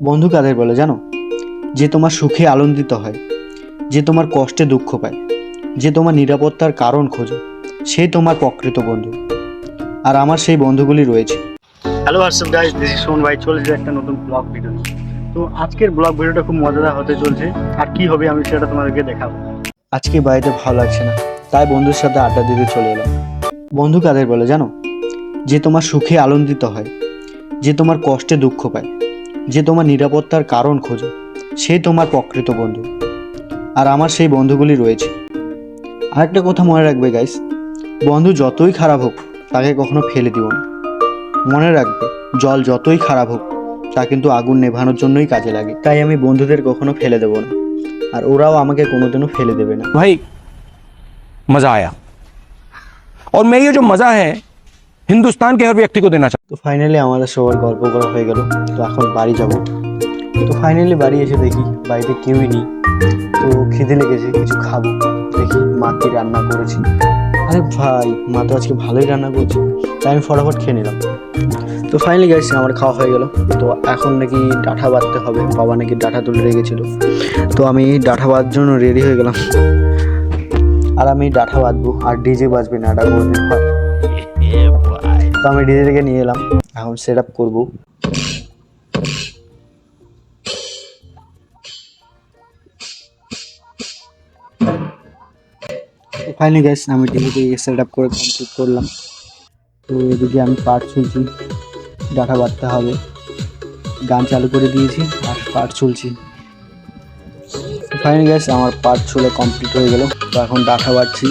বন্ধু কাদের বলে জানো? যে তোমার সুখে আনন্দিত হয় যে তোমার কষ্টে দুঃখ পায় যে তোমার নিরাপত্তার কারণ খোঁজে সে তোমার প্রকৃত বন্ধু। আর আমার সেই বন্ধুগুলি রয়েছে। Hello WhatsApp guys this is সোন ভাই চলেছে একটা নতুন ব্লগ ভিডিও তো আজকের ব্লগ ভিডিওটা খুব মজাদার হতে চলছে আর কি হবে আমি সেটা তোমাদেরকে দেখাবো। আজকে বাড়িতে ভালো লাগছে না তাই বন্ধুর সাথে আড্ডা দিতে চলে এলাম। বন্ধু কাদের বলে জানো? যে তোমার সুখে আনন্দিত হয় যে তোমার কষ্টে দুঃখ পায় যে তোমার নিরাপত্তার কারণ খোঁজে সেই তোমার প্রকৃত বন্ধু আর আমার সেই বন্ধুগুলি রয়েছে আরেকটা কথা মনে রাখবে গাইস বন্ধু যতই খারাপ হোক তাকে কখনো ফেলে দিও না মনে রাখবে জল যতই খারাপ হোক তা কিন্তু আগুন নেভানোর জন্যই কাজে লাগে তাই আমি বন্ধুদের কখনো ফেলে দেবো না আর ওরাও আমাকে কোনোদিনও ফেলে দেবে না भाई मज़ा आया और मैं ये जो मज़ा है हिंदुस्तान के हर व्यक्ति को देना चाहता তো ফাইনালি আমাদের সবার গল্প করা হয়ে গেল তো এখন বাড়ি যাব তো ফাইনালি বাড়ি এসে দেখি বাড়িতে কেউই নেই তো খিদে লেগেছে কিছু খাবো দেখি মা কি রান্না করেছি আরে ভাই মা তো আজকে ভালোই রান্না করছে তাই আমি ফটাফট খেয়ে নিলাম তো ফাইনালি গেছি আমার খাওয়া হয়ে গেল তো এখন নাকি ডাঁটা বাঁধতে হবে বাবা নাকি ডাঁটা তুলে রেখেছিল তো আমি ডাঁটা বাঁধার জন্য রেডি হয়ে গেলাম আর আমি ডাঁটা বাঁধবো আর ডিজে বাজবে না এটা কোনোদিন হয় তো আমি ডিজে থেকে নিয়ে এলাম। এখন সেট আপ করব। ফাইনালি গ্যাস আমি ডিজে থেকে সেট আপ করে কমপ্লিট করলাম। তো এদিকে আমি পার্ট শুনছি ডাটা বাড়তে হবে। গান চালু করে দিয়েছি আর পার্ট শুনছি ফাইনালি গ্যাস আমার পার্ট চলে কমপ্লিট হয়ে গেল। তো এখন ডাটা বাড়ছি।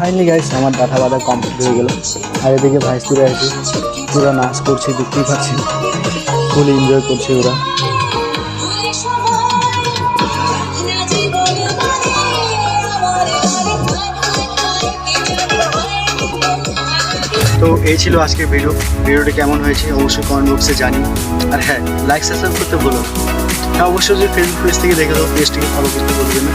ফাইনালি গাইস আমার ডাটা বাঁধা কমপ্লিট হয়ে গেল। আর এদিকে ভাইস্তুরা আছে পুরো নাচ করছে, দেখতেই পাচ্ছি ফুল এনজয় করছে ওরা। তো এই ছিল আজকের ভিডিও ভিডিওটি কেমন হয়েছে, অবশ্যই কমেন্ট বক্সে জানি আর হ্যাঁ লাইক সাবস্ক্রাইব করতে ভুলো হ্যাঁ অবশ্যই যদি ফেসবুক পেজ থেকে দেখে দাও পেজটিকে ফলো করতে বলবেন না।